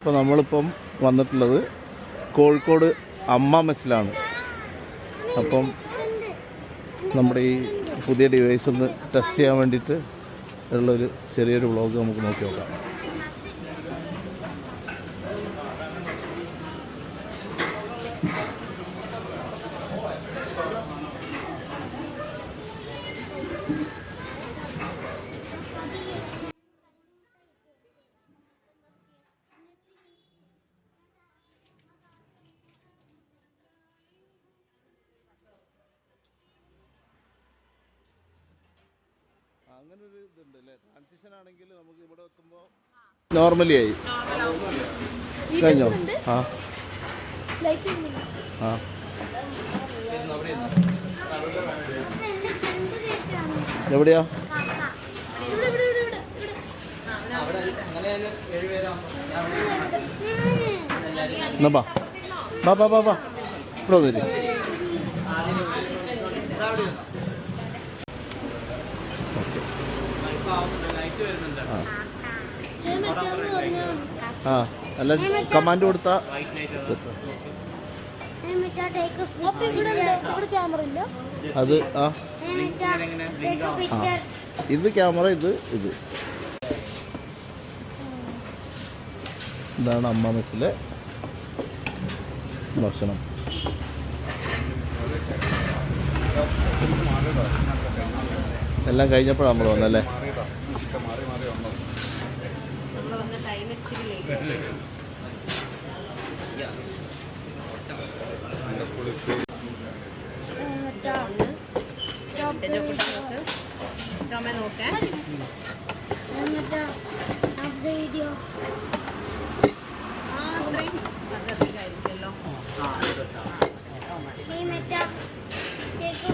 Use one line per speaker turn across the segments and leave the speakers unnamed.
അപ്പോൾ നമ്മളിപ്പം വന്നിട്ടുള്ളത് കോഴിക്കോട് അമ്മ മെസ്സിലാണ്. അപ്പം നമ്മുടെ ഈ പുതിയ ഡിവൈസ് ഒന്ന് ടെസ്റ്റ് ചെയ്യാൻ വേണ്ടിയിട്ട് ഉള്ളൊരു ചെറിയൊരു വ്ളോഗ് നമുക്ക് നോക്കി നോക്കാം. അല്ലേ ട്രാൻസിഷൻ ആണെങ്കിൽ നമുക്ക് നോർമലി ആയി. കഴിഞ്ഞോ? ആ. എവിടെയാ? എന്നാ ബാ. ബാ ബാ ബാ ഇവിടെ വന്നില്ലേ അല്ല കമാൻഡ് കൊടുത്താ. അത് ആ. ഇത് ക്യാമറ ഇത് ഇത്. ഇതാണ് അമ്മ മെസ്സിലെ ഭക്ഷണം. എല്ലാം കഴിഞ്ഞപ്പോഴാണ് നമ്മൾ വന്നല്ലേ
വീഡിയോ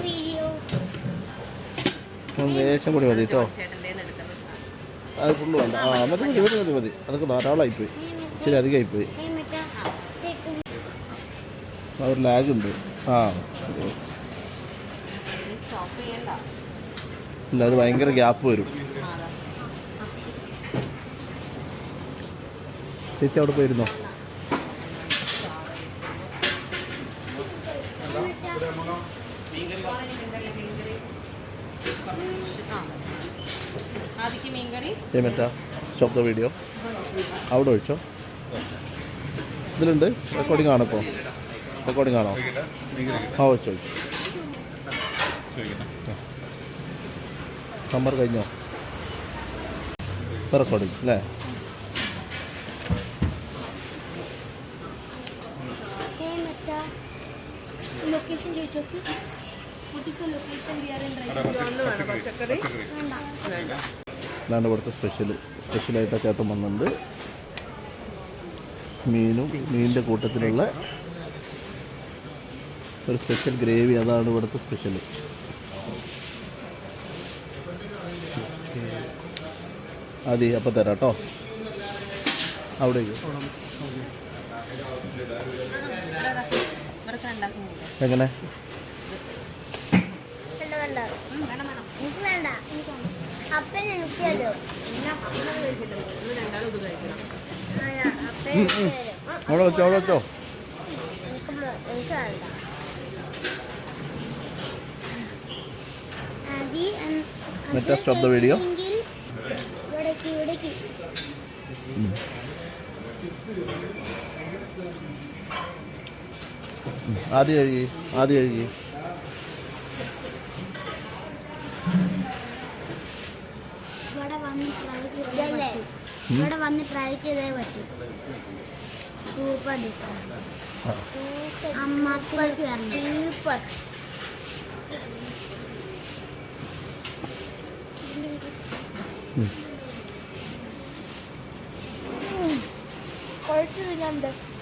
വീഡിയോ
അപ്പം ലേശം കൂടി മതി കേട്ടോ അത് ഫുള്ള് വേണ്ട ആ മതി മതി മതി മതി മതി. അതൊക്കെ ധാരാളമായിപ്പോയി ഇച്ചിരി അധികമായിപ്പോയി ആ ഒരു ലാഗ് ഉണ്ട്. ആ. ഇല്ല അത് ഭയങ്കര ഗ്യാപ്പ് വരും. ചേച്ചി അവിടെ പോയിരുന്നോ?
മീൻകറി.
പേയ്മെന്റാ സ്റ്റോപ്പ് ദ വീഡിയോ അവിടെ ഒഴിച്ചോ? ഇതിലുണ്ട്? റെക്കോർഡിംഗ് ആണോ ഇപ്പോൾ റെക്കോർഡിംഗ് ആണോ? ആ ഒഴിച്ചോ വെച്ചോ നമ്പർ കഴിഞ്ഞോ? റെക്കോർഡിംഗ് അല്ലേ
ലൊക്കേഷൻ ചോദിച്ചോക്ക്. ലൊക്കേഷൻ
ഇതാണ് ഇവിടുത്തെ സ്പെഷ്യൽ സ്പെഷ്യലായിട്ട് ആയിട്ട് വന്നിട്ടുണ്ട്. മീനും മീനിന്റെ കൂട്ടത്തിലുള്ള ഒരു സ്പെഷ്യൽ ഗ്രേവി അതാണ് ഇവിടുത്തെ സ്പെഷ്യൽ അതെ അപ്പോൾ തരാം കേട്ടോ അവിടേക്ക്. എങ്ങനെ?
വേണ്ട. വേണ്ട വേണ്ട.
അവിടെ വെച്ചോ അവിടെ വെച്ചോ. Let us stop the video. ആദ്യം കഴുകി ആദ്യം കഴുകി
ഇവിടെ വന്ന് ട്രൈ ചെയ്തേ ഇവിടെ വന്ന് ട്രൈ ചെയ്തേ പറ്റൂ. സൂപ്പർ അമ്മയ്ക്ക് സൂപ്പർ.
ഉം.
ഞാൻ ബെസ്റ്റ്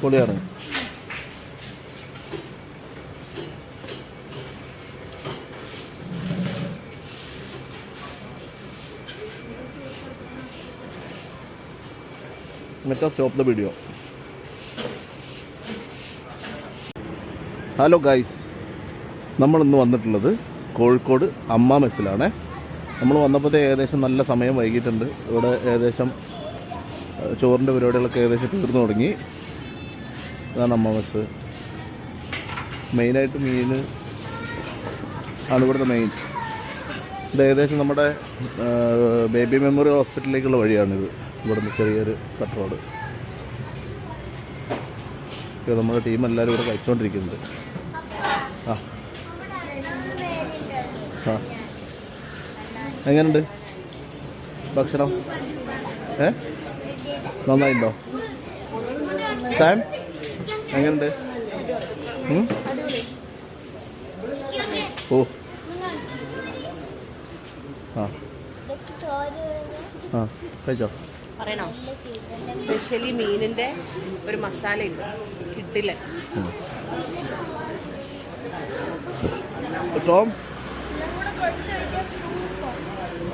പൊളിയാണ്. മറ്റോ stop the video hello guys നമ്മളിന്ന് വന്നിട്ടുള്ളത് കോഴിക്കോട് അമ്മ മെസ്സിലാണ്. നമ്മൾ വന്നപ്പോഴത്തെ ഏകദേശം നല്ല സമയം വൈകിട്ടുണ്ട് ഇവിടെ ഏകദേശം ചോറിന്റെ പരിപാടികളൊക്കെ ഏകദേശം തീർന്നു തുടങ്ങി. അതാണ് അമ്മ മെസ്സ്. മെയിനായിട്ട് മീൻ ആണ് ഇവിടുത്തെ മെയിൻ ഇത് ഏകദേശം നമ്മുടെ ബേബി മെമ്മോറിയൽ ഹോസ്പിറ്റലിലേക്കുള്ള വഴിയാണിത്. ഇവിടുന്ന് ചെറിയൊരു കട്ട് ഇത് നമ്മുടെ ടീം എല്ലാവരും ഇവിടെ കഴിച്ചുകൊണ്ടിരിക്കുന്നുണ്ട് ആ. എങ്ങനെയുണ്ട് ഭക്ഷണം? ഏ? നന്നായിട്ടുണ്ടോ ടൈം എങ്ങനെയുണ്ട്? ഓ. ആ. ആ കഴിച്ചോ?
പറയണോ? സ്പെഷ്യലി മീനിന്റെ ഒരു മസാല ഉണ്ട് കിട്ടില്ല.
ടോം?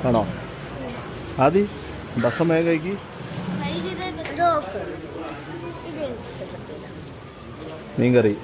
ആണോ? ആദി ഭക്ഷണം വേഗം കഴിക്കി. മീൻകറി.